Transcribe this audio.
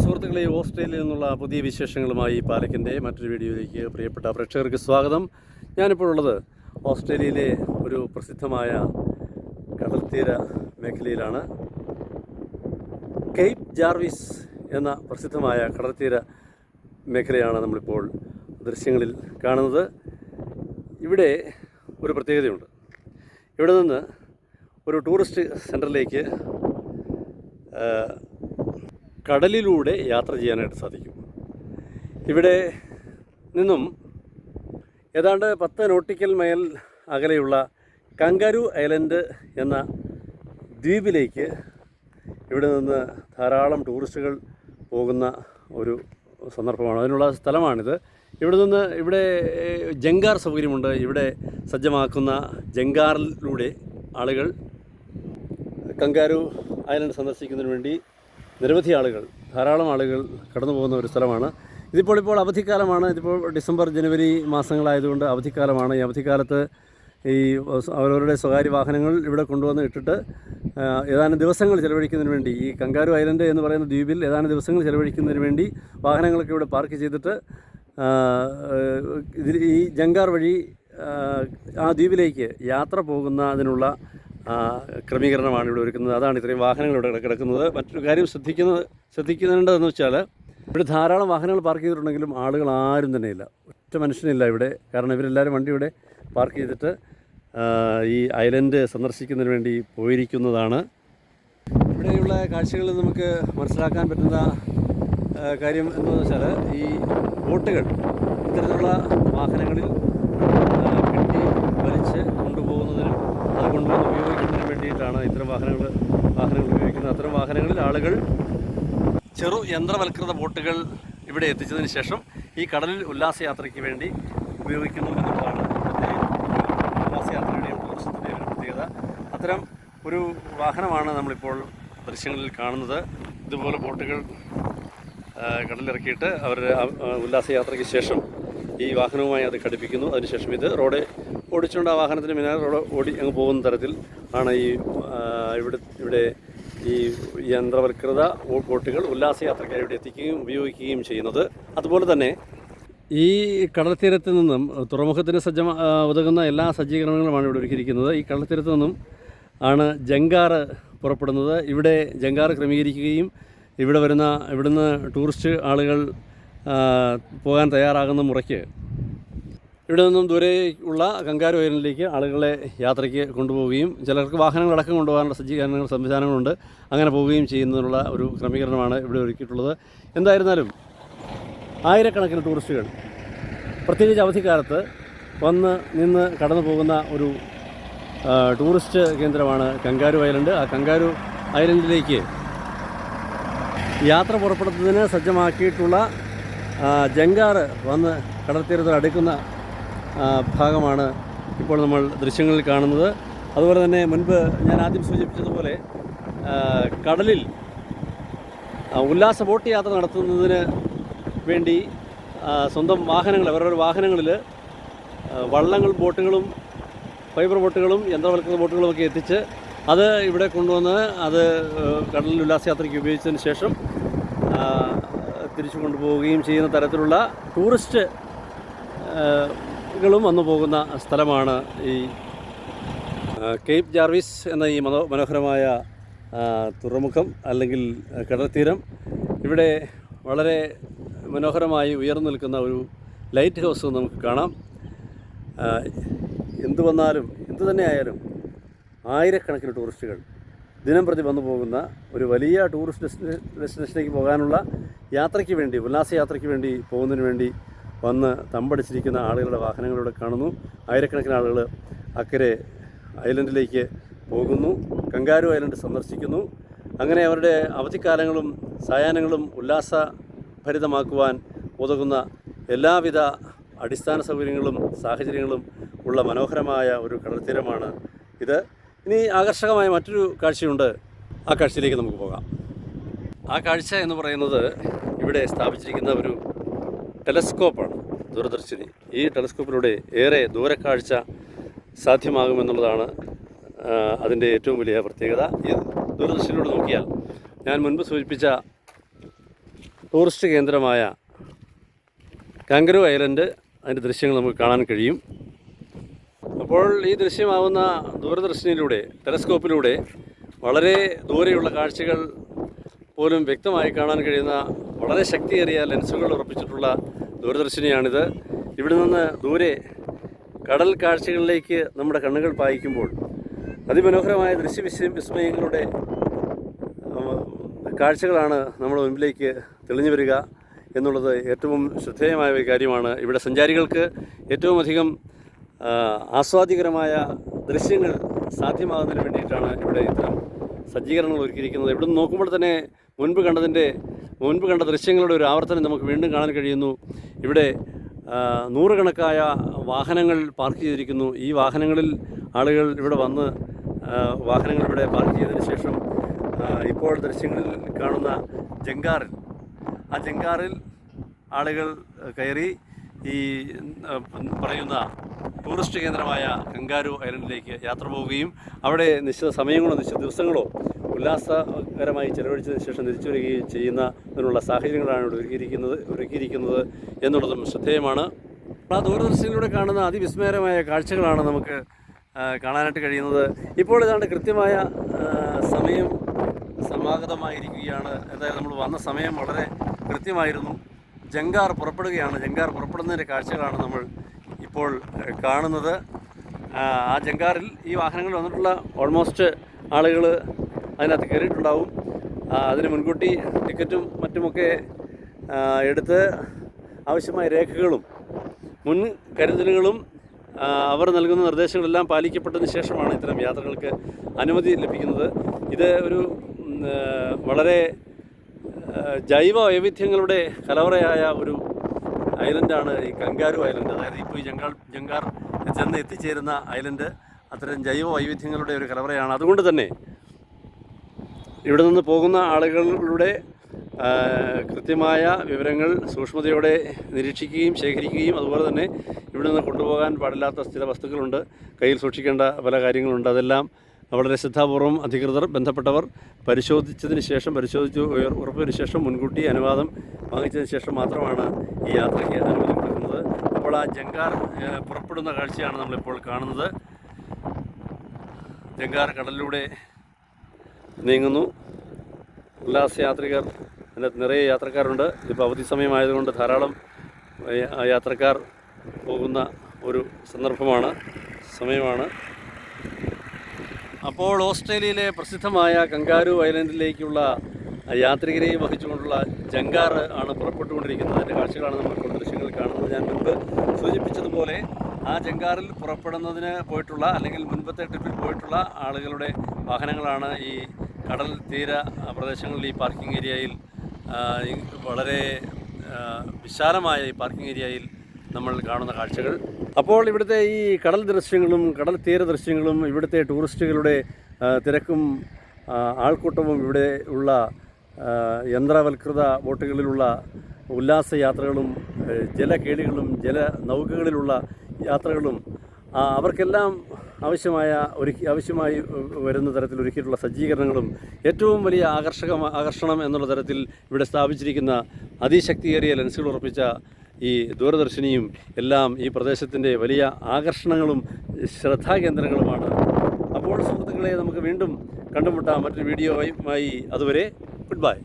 സുഹൃത്തുക്കളെ ഓസ്ട്രേലിയയിൽ നിന്നുള്ള പുതിയ വിശേഷങ്ങളുമായി പാലക്കിന്റെ മറ്റൊരു വീഡിയോയിലേക്ക് പ്രിയപ്പെട്ട പ്രേക്ഷകർക്ക് സ്വാഗതം. ഞാനിപ്പോൾ ഉള്ളത് ഓസ്ട്രേലിയയിലെ ഒരു പ്രസിദ്ധമായ കടൽത്തീര മേഖലയിലാണ്. കെയ്പ് ജാർവിസ് എന്ന പ്രസിദ്ധമായ കടൽത്തീര മേഖലയാണ് നമ്മളിപ്പോൾ ദൃശ്യങ്ങളിൽ കാണുന്നത്. ഇവിടെ ഒരു പ്രത്യേകതയുണ്ട്. ഇവിടെ നിന്ന് ഒരു ടൂറിസ്റ്റ് സെന്ററിലേക്ക് കടലിലൂടെ യാത്ര ചെയ്യാനായിട്ട് സാധിക്കും. ഇവിടെ നിന്നും ഏതാണ്ട് പത്ത് നോട്ടിക്കൽ മൈൽ അകലെയുള്ള കങ്കാരു ഐലൻഡ് എന്ന ദ്വീപിലേക്ക് ഇവിടെ നിന്ന് ധാരാളം ടൂറിസ്റ്റുകൾ പോകുന്ന ഒരു സന്ദർഭമാണ്. അതിനുള്ള സ്ഥലമാണിത്. ഇവിടെ നിന്ന് ഇവിടെ ജങ്കാർ സൗകര്യമുണ്ട്. ഇവിടെ സജ്ജമാക്കുന്ന ജങ്കാറിലൂടെ ആളുകൾ കങ്കാരു ഐലൻഡ് സന്ദർശിക്കുന്നതിന് വേണ്ടി നിരവധി ആളുകൾ ധാരാളം ആളുകൾ കടന്നു പോകുന്ന ഒരു സ്ഥലമാണ്. ഇതിപ്പോൾ ഇപ്പോൾ അവധിക്കാലമാണ്. ഇതിപ്പോൾ ഡിസംബർ ജനുവരി മാസങ്ങളായതുകൊണ്ട് അവധിക്കാലമാണ്. ഈ അവധിക്കാലത്ത് ഈ അവരവരുടെ സ്വകാര്യ വാഹനങ്ങൾ ഇവിടെ കൊണ്ടുവന്ന് ഇട്ടിട്ട് ഏതാനും ദിവസങ്ങൾ ചെലവഴിക്കുന്നതിന് വേണ്ടി ഈ കങ്കാരു ഐലൻഡ് എന്ന് പറയുന്ന ദ്വീപിൽ ഏതാനും ദിവസങ്ങൾ ചെലവഴിക്കുന്നതിന് വേണ്ടി വാഹനങ്ങളൊക്കെ ഇവിടെ പാർക്ക് ചെയ്തിട്ട് ഇതിൽ ഈ ജങ്കാർ വഴി ആ, ദ്വീപിലേക്ക് യാത്ര പോകുന്നതിനുള്ള ക്രമീകരണമാണ് ഇവിടെ ഒരുക്കുന്നത്. അതാണ് ഇത്രയും വാഹനങ്ങൾ ഇവിടെ കിടക്കുന്നത്. മറ്റൊരു കാര്യം ശ്രദ്ധിക്കുന്നത് ശ്രദ്ധിക്കുന്നുണ്ടെന്ന് വെച്ചാൽ ഇവിടെ ധാരാളം വാഹനങ്ങൾ പാർക്ക് ചെയ്തിട്ടുണ്ടെങ്കിലും ആളുകൾ ആരും തന്നെ ഇല്ല. ഒറ്റ മനുഷ്യനില്ല ഇവിടെ. കാരണം ഇവരെല്ലാവരും വണ്ടി ഇവിടെ പാർക്ക് ചെയ്തിട്ട് ഈ ഐലൻഡ് സന്ദർശിക്കുന്നതിന് വേണ്ടി പോയിരിക്കുന്നതാണ്. ഇവിടെയുള്ള കാഴ്ചകളിൽ നമുക്ക് മനസ്സിലാക്കാൻ പറ്റുന്ന കാര്യം എന്ന് വെച്ചാൽ ഈ ബോട്ടുകൾ ഇത്തരത്തിലുള്ള വാഹനങ്ങളിൽ വലിച്ച് കൊണ്ടുപോകുന്നതിനും അത് കൊണ്ടുവന്ന് ഉപയോഗിക്കുന്നതിനും വേണ്ടിയിട്ടാണ് ഇത്തരം വാഹനങ്ങൾ വാഹനങ്ങൾ ഉപയോഗിക്കുന്നത്. അത്തരം വാഹനങ്ങളിൽ ആളുകൾ ചെറു യന്ത്രവൽകൃത ബോട്ടുകൾ ഇവിടെ എത്തിച്ചതിന് ശേഷം ഈ കടലിൽ ഉല്ലാസയാത്രയ്ക്ക് വേണ്ടി ഉപയോഗിക്കുന്നു എന്നുള്ളതാണ് ഉല്ലാസയാത്രയുടെയും ടൂറിസത്തിന്റെയും ഒരു പ്രത്യേകത. അത്തരം ഒരു വാഹനമാണ് നമ്മളിപ്പോൾ ദൃശ്യങ്ങളിൽ കാണുന്നത്. ഇതുപോലെ ബോട്ടുകൾ കടലിറക്കിയിട്ട് അവർ ഉല്ലാസയാത്രയ്ക്ക് ശേഷം ഈ വാഹനവുമായി അത് ഘടിപ്പിക്കുന്നു. അതിനുശേഷം ഇത് റോഡ് ഓടിച്ചുകൊണ്ട് ആ വാഹനത്തിന് മിനാർ റോഡ് ഓടി അങ്ങ് പോകുന്ന തരത്തിൽ ആണ് ഈ ഇവിടെ ഇവിടെ ഈ യന്ത്രവൽകൃത ബോട്ടുകൾ ഉല്ലാസയാത്രക്കാരെ ഇവിടെ എത്തിക്കുകയും ഉപയോഗിക്കുകയും ചെയ്യുന്നത്. അതുപോലെ തന്നെ ഈ കടൽത്തീരത്ത് നിന്നും തുറമുഖത്തിന് സജ്ജമ ഉതകുന്ന എല്ലാ സജ്ജീകരണങ്ങളുമാണ് ഇവിടെ ഒരുക്കിയിരിക്കുന്നത്. ഈ കടൽത്തീരത്ത് നിന്നും ആണ് ജങ്കാറ് പുറപ്പെടുന്നത്. ഇവിടെ ജങ്കാറ് ക്രമീകരിക്കുകയും ഇവിടെ വരുന്ന ഇവിടുന്ന് ടൂറിസ്റ്റ് ആളുകൾ പോകാൻ തയ്യാറാകുന്ന മുറയ്ക്ക് ഇവിടെ നിന്നും ദൂരെയുള്ള കങ്കാരു വയലിലേക്ക് ആളുകളെ യാത്രയ്ക്ക് കൊണ്ടുപോവുകയും ചിലർക്ക് വാഹനങ്ങളടക്കം കൊണ്ടുപോകാനുള്ള സജ്ജീകരണങ്ങൾ സംവിധാനങ്ങളുണ്ട്. അങ്ങനെ പോവുകയും ചെയ്യുന്നതിനുള്ള ഒരു ക്രമീകരണമാണ് ഇവിടെ ഒരുക്കിയിട്ടുള്ളത്. എന്തായിരുന്നാലും ആയിരക്കണക്കിന് ടൂറിസ്റ്റുകൾ പ്രത്യേകിച്ച് അവധിക്കാലത്ത് വന്ന് നിന്ന് കടന്നു പോകുന്ന ഒരു ടൂറിസ്റ്റ് കേന്ദ്രമാണ് കങ്കാരു ഐലൻഡ്. ആ കങ്കാരു ഐലൻഡിലേക്ക് യാത്ര പുറപ്പെടുന്നതിന് സജ്ജമാക്കിയിട്ടുള്ള ജങ്കാറ് വന്ന് കടൽത്തീരത്തിൽ അടുക്കുന്ന ഭാഗമാണ് ഇപ്പോൾ നമ്മൾ ദൃശ്യങ്ങളിൽ കാണുന്നത്. അതുപോലെ തന്നെ മുൻപ് ഞാൻ ആദ്യം സൂചിപ്പിച്ചതുപോലെ കടലിൽ ഉല്ലാസ ബോട്ട് യാത്ര നടത്തുന്നതിന് വേണ്ടി സ്വന്തം വാഹനങ്ങൾ അവരവരുടെ വാഹനങ്ങളിൽ വള്ളങ്ങളും ബോട്ടുകളും ഫൈബർ ബോട്ടുകളും യന്ത്രവൽക്കൃത ബോട്ടുകളും ഒക്കെ എത്തിച്ച് അത് ഇവിടെ കൊണ്ടുവന്ന് അത് കടലിൽ ഉല്ലാസയാത്രയ്ക്ക് ഉപയോഗിച്ചതിന് ശേഷം തിരിച്ചു കൊണ്ടുപോവുകയും ചെയ്യുന്ന തരത്തിലുള്ള ടൂറിസ്റ്റ് ആ, കളും വന്നു പോകുന്ന സ്ഥലമാണ് ഈ കേപ്പ് ജാർവിസ് എന്ന ഈ മനോ മനോഹരമായ തുറമുഖം അല്ലെങ്കിൽ കടൽത്തീരം ഇവിടെ വളരെ മനോഹരമായി ഉയർന്നു നിൽക്കുന്ന ഒരു ലൈറ്റ് ഹൗസ് നമുക്ക് കാണാം. എന്തു വന്നാലും എന്തു തന്നെ ആയാലും ആയിരക്കണക്കിന് ടൂറിസ്റ്റുകൾ ദിനം പ്രതി വന്നു പോകുന്ന ഒരു വലിയ ടൂറിസ്റ്റ് ഡെസ്റ്റിനേഷനിലേക്ക് പോകാനുള്ള യാത്രയ്ക്ക് വേണ്ടി ഉല്ലാസയാത്രയ്ക്ക് വേണ്ടി പോകുന്നതിന് വേണ്ടി വന്ന് തമ്പടിച്ചിരിക്കുന്ന ആളുകളുടെ വാഹനങ്ങളിലൂടെ കാണുന്നു. ആയിരക്കണക്കിന് ആളുകൾ അക്കരെ ഐലൻഡിലേക്ക് പോകുന്നു. കങ്കാരു ഐലൻഡ് സന്ദർശിക്കുന്നു. അങ്ങനെ അവരുടെ അവധിക്കാലങ്ങളും സായാഹ്നങ്ങളും ഉല്ലാസഭരിതമാക്കുവാൻ ഉതകുന്ന എല്ലാവിധ അടിസ്ഥാന സൗകര്യങ്ങളും സാഹചര്യങ്ങളും ഉള്ള മനോഹരമായ ഒരു കടൽത്തീരമാണ് ഇത്. ഇനി ആകർഷകമായ മറ്റൊരു കാഴ്ചയുണ്ട്. ആ കാഴ്ചയിലേക്ക് നമുക്ക് പോകാം. ആ കാഴ്ച എന്ന് പറയുന്നത് ഇവിടെ സ്ഥാപിച്ചിരിക്കുന്ന ഒരു ടെലസ്കോപ്പാണ് ദൂരദർശിനി. ഈ ടെലസ്കോപ്പിലൂടെ ഏറെ ദൂരക്കാഴ്ച സാധ്യമാകുമെന്നുള്ളതാണ് അതിന്റെ ഏറ്റവും വലിയ പ്രത്യേകത. ഈ ദൂരദർശനിലൂടെ നോക്കിയാൽ ഞാൻ മുൻപ് സൂചിപ്പിച്ച ടൂറിസ്റ്റ് കേന്ദ്രമായ കാങ്കരു ഐലൻഡ് അതിന്റെ ദൃശ്യങ്ങൾ നമുക്ക് കാണാൻ കഴിയും. അപ്പോൾ ഈ ദൃശ്യമാവുന്ന ദൂരദർശനിലൂടെ ടെലസ്കോപ്പിലൂടെ വളരെ ദൂരെയുള്ള കാഴ്ചകൾ പോലും വ്യക്തമായി കാണാൻ കഴിയുന്ന വളരെ ശക്തിയേറിയ ലെൻസുകൾ ഉറപ്പിച്ചിട്ടുള്ള ദൂരദർശിനിയാണിത്. ഇവിടെ നിന്ന് ദൂരെ കടൽ കാഴ്ചകളിലേക്ക് നമ്മുടെ കണ്ണുകൾ പായിക്കുമ്പോൾ അതിമനോഹരമായ ദൃശ്യവിസ്മയ വിസ്മയങ്ങളുടെ കാഴ്ചകളാണ് നമ്മുടെ മുമ്പിലേക്ക് തെളിഞ്ഞു വരിക എന്നുള്ളത് ഏറ്റവും ശ്രദ്ധേയമായ ഒരു കാര്യമാണ്. ഇവിടെ സഞ്ചാരികൾക്ക് ഏറ്റവും അധികം ആസ്വാദികരമായ ദൃശ്യങ്ങൾ സാധ്യമാകുന്നതിന് വേണ്ടിയിട്ടാണ് ഇവിടെ ഇത്തരം സജ്ജീകരണങ്ങൾ ഒരുക്കിയിരിക്കുന്നത്. ഇവിടെ നോക്കുമ്പോൾ തന്നെ മുൻപ് കണ്ടതിന്റെ മുൻപ് കണ്ട ദൃശ്യങ്ങളുടെ ഒരു ആവർത്തനം നമുക്ക് വീണ്ടും കാണാൻ കഴിയുന്നു. ഇവിടെ നൂറുകണക്കായ വാഹനങ്ങൾ പാർക്ക് ചെയ്തിരിക്കുന്നു. ഈ വാഹനങ്ങളിൽ ആളുകൾ ഇവിടെ വന്ന് വാഹനങ്ങൾ ഇവിടെ പാർക്ക് ചെയ്തതിന് ശേഷം ഇപ്പോൾ ദൃശ്യങ്ങളിൽ കാണുന്ന ജങ്കാറിൽ ആ ജങ്കാറിൽ ആളുകൾ കയറി ഈ പറയുന്ന ടൂറിസ്റ്റ് കേന്ദ്രമായ കങ്കാരു ഐലൻഡിലേക്ക് യാത്ര പോവുകയും അവിടെ നിശ്ചിത സമയങ്ങളോ നിശ്ചിത ദിവസങ്ങളോ ഉല്ലാസകരമായി ചെലവഴിച്ചതിന് ശേഷം തിരിച്ചു വരികയും ചെയ്യുന്നതിനുള്ള സാഹചര്യങ്ങളാണ് ഇവിടെ ഒരുക്കിയിരിക്കുന്നത് ഒരുക്കിയിരിക്കുന്നത് എന്നുള്ളതും ശ്രദ്ധേയമാണ്. ആ ദൂരദർശനിലൂടെ കാണുന്ന അതിവിസ്മയകരമായ കാഴ്ചകളാണ് നമുക്ക് കാണാനായിട്ട് കഴിയുന്നത്. ഇപ്പോൾ ഏതാണ്ട് കൃത്യമായ സമയം സമാഗതമായിരിക്കുകയാണ്. എന്തായാലും നമ്മൾ വന്ന സമയം വളരെ കൃത്യമായിരുന്നു. ജങ്കാർ പുറപ്പെടുകയാണ്. ജങ്കാർ പുറപ്പെടുന്നതിന്റെ കാഴ്ചകളാണ് നമ്മൾ ഇപ്പോൾ കാണുന്നത് ആ, ജങ്കാറിൽ ഈ വാഹനങ്ങൾ വന്നിട്ടുള്ള ഓൾമോസ്റ്റ് ആളുകൾ അതിനകത്ത് കയറിയിട്ടുണ്ടാവും. അതിന് മുൻകൂട്ടി ടിക്കറ്റും മറ്റുമൊക്കെ എടുത്ത് ആവശ്യമായ രേഖകളും മുൻ കരുതലുകളും അവർ നൽകുന്ന നിർദ്ദേശങ്ങളെല്ലാം പാലിക്കപ്പെട്ടതിന് ശേഷമാണ് ഇത്തരം യാത്രകൾക്ക് അനുമതി ലഭിക്കുന്നത്. ഇത് ഒരു വളരെ ജൈവ വൈവിധ്യങ്ങളുടെ കലവറയായ ഒരു ഐലൻഡാണ് ഈ കങ്കാരു ഐലൻഡ്. അതായത് ഇപ്പോൾ ഈ ജംഗാൾ ജംഗാർ ചെന്ന് എത്തിച്ചേരുന്ന ഐലൻഡ് അത്തരം ജൈവ വൈവിധ്യങ്ങളുടെ ഒരു കലവറയാണ്. അതുകൊണ്ട് തന്നെ ഇവിടെ നിന്ന് പോകുന്ന ആളുകളുടെ കൃത്യമായ വിവരങ്ങൾ സൂക്ഷ്മതയോടെ നിരീക്ഷിക്കുകയും ശേഖരിക്കുകയും അതുപോലെ തന്നെ ഇവിടെ നിന്ന് കൊണ്ടുപോകാൻ പാടില്ലാത്ത ചില വസ്തുക്കളുണ്ട്. കയ്യിൽ സൂക്ഷിക്കേണ്ട പല കാര്യങ്ങളുണ്ട്. അതെല്ലാം വളരെ ശ്രദ്ധാപൂർവം അധികൃതർ ബന്ധപ്പെട്ടവർ പരിശോധിച്ചതിന് ശേഷം പരിശോധിച്ച് ഉറപ്പിന് ശേഷം മുൻകൂട്ടി അനുവാദം വാങ്ങിച്ചതിന് ശേഷം മാത്രമാണ് ഈ യാത്രയ്ക്ക് അനുമതി കൊടുക്കുന്നത്. അപ്പോൾ ആ ജങ്കാർ പുറപ്പെടുന്ന കാഴ്ചയാണ് നമ്മളിപ്പോൾ കാണുന്നത്. ജങ്കാർ കടലിലൂടെ നീങ്ങുന്നു. ഉല്ലാസയാത്രികർ അതിനകത്ത് നിറയെ യാത്രക്കാരുണ്ട്. ഇപ്പോൾ അവധി സമയമായതുകൊണ്ട് ധാരാളം യാത്രക്കാർ പോകുന്ന ഒരു സന്ദർഭമാണ് സമയമാണ്. അപ്പോൾ ഓസ്ട്രേലിയയിലെ പ്രസിദ്ധമായ കങ്കാരു ഐലൻഡിലേക്കുള്ള യാത്രികരെയും വഹിച്ചുകൊണ്ടുള്ള ജങ്കാർ ആണ് പുറപ്പെട്ടുകൊണ്ടിരിക്കുന്നത്. അതിന്റെ കാഴ്ചകളാണ് നമ്മൾ ദൃശ്യങ്ങൾ കാണുന്നത്. ഞാൻ മുൻപ് സൂചിപ്പിച്ചതുപോലെ ആ ജങ്കാറിൽ പുറപ്പെടുന്നതിന് പോയിട്ടുള്ള അല്ലെങ്കിൽ മുൻപത്തെ ട്രിപ്പിൽ പോയിട്ടുള്ള ആളുകളുടെ വാഹനങ്ങളാണ് ഈ കടൽ തീര പ്രദേശങ്ങളിൽ ഈ പാർക്കിംഗ് ഏരിയയിൽ വളരെ വിശാലമായ ഈ പാർക്കിംഗ് ഏരിയയിൽ നമ്മൾ കാണുന്ന കാഴ്ചകൾ. അപ്പോൾ ഇവിടുത്തെ ഈ കടൽ ദൃശ്യങ്ങളും കടൽ തീര ദൃശ്യങ്ങളും ഇവിടുത്തെ ടൂറിസ്റ്റുകളുടെ തിരക്കും ആൾക്കൂട്ടവും ഇവിടെ ഉള്ള യന്ത്രവൽകൃത ബോട്ടുകളിലുള്ള ഉല്ലാസയാത്രകളും ജലകേളികളും ജല നൗകകളിലുള്ള യാത്രകളും അവർക്കെല്ലാം ആവശ്യമായ ഒരുക്കി ആവശ്യമായി വരുന്ന തരത്തിൽ ഒരുക്കിയിട്ടുള്ള സജ്ജീകരണങ്ങളും ഏറ്റവും വലിയ ആകർഷക ആകർഷണം എന്നുള്ള തരത്തിൽ ഇവിടെ സ്ഥാപിച്ചിരിക്കുന്ന അതിശക്തിയേറിയ ലെൻസുകൾ ഉറപ്പിച്ച ഈ ദൂരദർശിനിയും എല്ലാം ഈ പ്രദേശത്തിന്റെ വലിയ ആകർഷണങ്ങളും ശ്രദ്ധാകേന്ദ്രങ്ങളുമാണ്. അപ്പോൾ സുഹൃത്തുക്കളെ നമുക്ക് വീണ്ടും കണ്ടുമുട്ടാം മറ്റൊരു വീഡിയോയുമായി. അതുവരെ ഗുഡ് ബൈ.